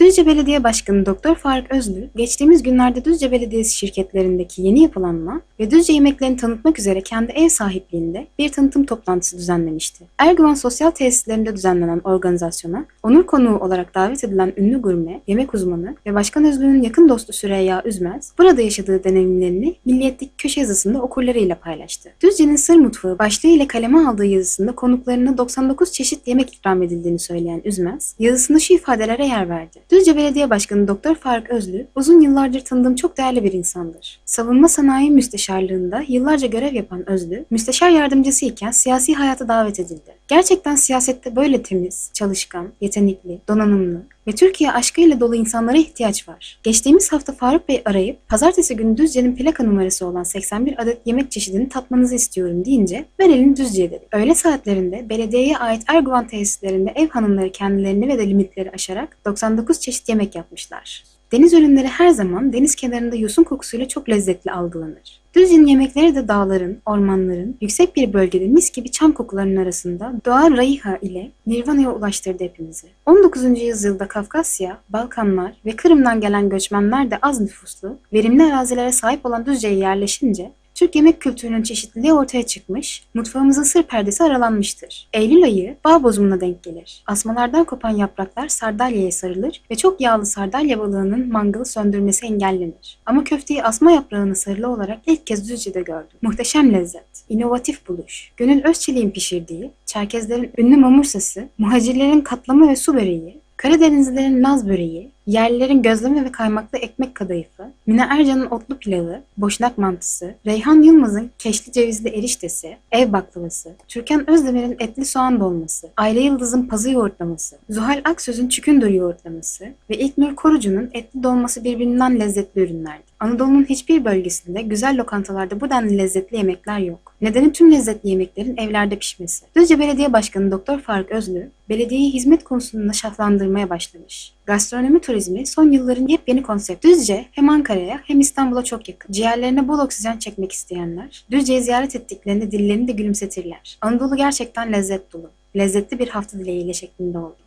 Düzce Belediye Başkanı Doktor Faruk Özlü, geçtiğimiz günlerde Düzce Belediyesi şirketlerindeki yeni yapılanma ve Düzce yemeklerini tanıtmak üzere kendi ev sahipliğinde bir tanıtım toplantısı düzenlemişti. Erguvan Sosyal Tesislerinde düzenlenen organizasyona onur konuğu olarak davet edilen ünlü gurme, yemek uzmanı ve Başkan Özlü'nün yakın dostu Süreyya Üzmez, burada yaşadığı deneyimlerini Milliyetlik köşe yazısında okurlarıyla paylaştı. Düzce'nin Sır Mutfağı başlığı ile kaleme aldığı yazısında konuklarına 99 çeşit yemek ikram edildiğini söyleyen Üzmez, yazısında şu ifadelere yer verdi. Düzce Belediye Başkanı Doktor Faruk Özlü, uzun yıllardır tanıdığım çok değerli bir insandır. Savunma Sanayi Müsteşarlığında yıllarca görev yapan Özlü, müsteşar yardımcısı iken siyasi hayata davet edildi. Gerçekten siyasette böyle temiz, çalışkan, yetenekli, donanımlı ve Türkiye aşkıyla dolu insanlara ihtiyaç var. Geçtiğimiz hafta Faruk Bey arayıp pazartesi günü Düzce'nin plaka numarası olan 81 adet yemek çeşidini tatmanızı istiyorum deyince verelim Düzce'ye dedik. Öğle saatlerinde belediyeye ait Erguvan tesislerinde ev hanımları kendilerini ve de limitleri aşarak 99 çeşit yemek yapmışlar. Deniz ürünleri her zaman deniz kenarında yosun kokusuyla çok lezzetli algılanır. Düzce'nin yemekleri de dağların, ormanların, yüksek bir bölgede mis gibi çam kokularının arasında doğal raiha ile Nirvana'ya ulaştırdı hepimizi. 19. yüzyılda Kafkasya, Balkanlar ve Kırım'dan gelen göçmenler de az nüfuslu, verimli arazilere sahip olan Düzce'ye yerleşince Türk yemek kültürünün çeşitliliği ortaya çıkmış, mutfağımızın sır perdesi aralanmıştır. Eylül ayı bağ bozumuna denk gelir. Asmalardan kopan yapraklar sardalyaya sarılır ve çok yağlı sardalya balığının mangalı söndürmesi engellenir. Ama köfteyi asma yaprağına sarılı olarak ilk kez Düzce'de gördüm. Muhteşem lezzet, inovatif buluş, Gönül Özçelik'in pişirdiği, Çerkezlerin ünlü mamursası, muhacirlerin katlama ve su böreği, Karadenizlilerin Laz böreği, yerlilerin gözleme ve kaymaklı ekmek kadayıfı, Mine Ercan'ın otlu pilavı, boşnak mantısı, Reyhan Yılmaz'ın keşli cevizli eriştesi, ev baklavası, Türkan Özdemir'in etli soğan dolması, Ayla Yıldız'ın pazı yoğurtlaması, Zuhal Aksöz'ün çükündür yoğurtlaması ve İlknur Korucu'nun etli dolması birbirinden lezzetli ürünlerdi. Anadolu'nun hiçbir bölgesinde güzel lokantalarda bu denli lezzetli yemekler yok. Nedeni tüm lezzetli yemeklerin evlerde pişmesi. Düzce Belediye Başkanı Doktor Faruk Özlü, belediyeyi hizmet konusunda şaflandırmaya başlamış. Gastronomi turizmi son yılların yepyeni konsept. Düzce hem Ankara'ya hem İstanbul'a çok yakın. Ciğerlerine bol oksijen çekmek isteyenler, Düzce'yi ziyaret ettiklerinde dillerini de gülümsetirler. Anadolu gerçekten lezzet dolu. Lezzetli bir hafta dileğiyle şeklinde oldu.